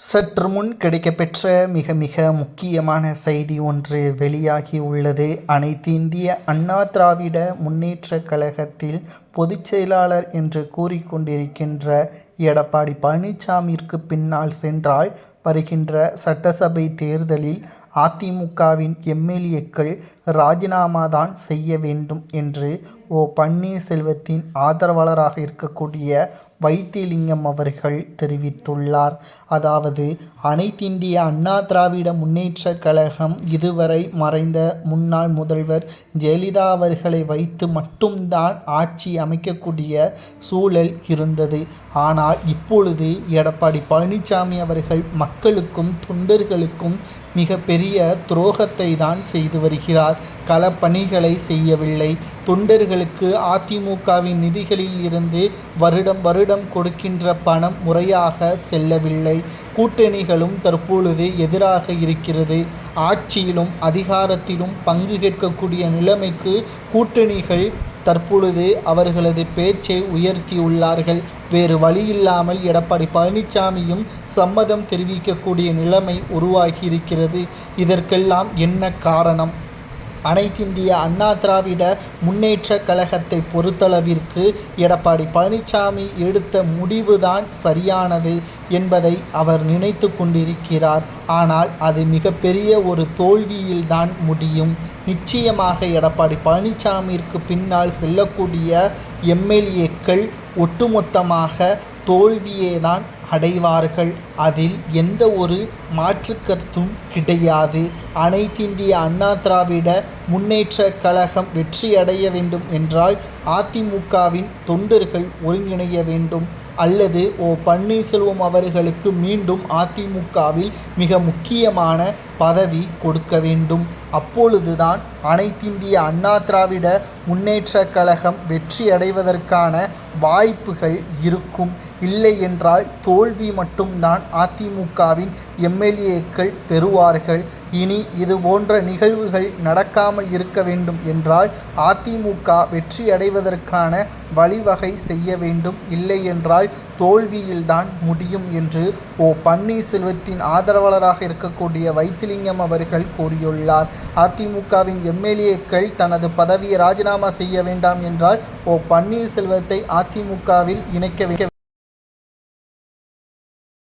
சற்று முன் கிடைக்கப்பெற்ற மிக மிக முக்கியமான செய்தி ஒன்று வெளியாகி உள்ளது. அனைத்து இந்திய அண்ணா திராவிட முன்னேற்ற கழகத்தில் பொதுச் செயலாளர் என்று கூறிக்கொண்டிருக்கின்ற எடப்பாடி பழனிசாமிற்கு பின்னால் சென்றால் வருகின்ற சட்டசபை தேர்தலில் அதிமுகவின் எம்எல்ஏக்கள் ராஜினாமா தான் செய்ய வேண்டும் என்று ஓ பன்னீர்செல்வத்தின் ஆதரவாளராக இருக்கக்கூடிய வைத்திலிங்கம் அவர்கள் தெரிவித்துள்ளார். அதாவது அனைத்திந்திய அண்ணா திராவிட முன்னேற்ற கழகம் இதுவரை மறைந்த முன்னாள் முதல்வர் ஜெயலலிதா அவர்களை வைத்து மட்டும்தான் ஆட்சி அமைக்கக்கூடிய சூழல் இருந்தது. ஆனால் இப்பொழுது எடப்பாடி பழனிசாமி அவர்கள் மக்களுக்கும் தொண்டர்களுக்கும் மிகப்பெரிய துரோகத்தை தான் செய்து வருகிறார். களப்பணிகளை செய்யவில்லை. தொண்டர்களுக்கு அதிமுகவின் நிதிகளில் இருந்து வருடம் வருடம் கொடுக்கின்ற பணம் முறையாக செல்லவில்லை. கூட்டணிகளும் தற்பொழுது எதிராக இருக்கிறது. ஆட்சியிலும் அதிகாரத்திலும் பங்கு கேட்கக்கூடிய நிலைமைக்கு கூட்டணிகள் தற்பொழுது அவர்களது பேச்சை உயர்த்தியுள்ளார்கள். வேறு வழியில்லாமல் எடப்பாடி பழனிசாமியும் சம்மதம் தெரிவிக்கக்கூடிய நிலைமை உருவாகி இருக்கிறது இதற்கெல்லாம் என்ன காரணம்? அனைத்திந்திய அண்ணா திராவிட முன்னேற்ற கழகத்தை பொறுத்தளவிற்கு எடப்பாடி பழனிசாமி எடுத்த முடிவுதான் சரியானது என்பதை அவர் நினைத்து கொண்டிருக்கிறார். ஆனால் அது மிகப்பெரிய ஒரு தோல்வியில்தான் முடியும். நிச்சயமாக எடப்பாடி பழனிசாமிற்கு பின்னால் செல்லக்கூடிய எம்எல்ஏக்கள் ஒட்டுமொத்தமாக தோல்வியே தான் அடைவார்கள். அதில் எந்த ஒரு மாற்று கருத்தும் கிடையாது. அனைத்திந்திய அண்ணா திராவிட முன்னேற்ற கழகம் வெற்றியடைய வேண்டும் என்றால் அதிமுகவின் தொண்டர்கள் ஒருங்கிணைய வேண்டும். அல்லது ஓ பன்னீர்செல்வம் அவர்களுக்கு மீண்டும் அதிமுகவில் மிக முக்கியமான பதவி கொடுக்க வேண்டும். அப்பொழுதுதான் அனைத்திந்திய அண்ணா திராவிட முன்னேற்ற கழகம் வெற்றியடைவதற்கான வாய்ப்புகள் இருக்கும். இல்லை என்றால் தோல்வி மட்டும்தான் அதிமுகவின் எம்எல்ஏக்கள் பெறுவார்கள். இனி இது போன்ற நிகழ்வுகள் நடக்காமல் இருக்க வேண்டும் என்றால் அதிமுக வெற்றியடைவதற்கான வழிவகை செய்ய வேண்டும். இல்லை என்றால் தோல்வியில்தான் முடியும் என்று ஓ பன்னீர்செல்வத்தின் ஆதரவாளராக இருக்கக்கூடிய வைத்திலிங்கம் அவர்கள் கூறியுள்ளார். அதிமுகவின் எம்எல்ஏக்கள் தனது பதவியை ராஜினாமா செய்ய வேண்டாம் என்றால் ஓ பன்னீர்செல்வத்தை அதிமுகவில் இணைக்க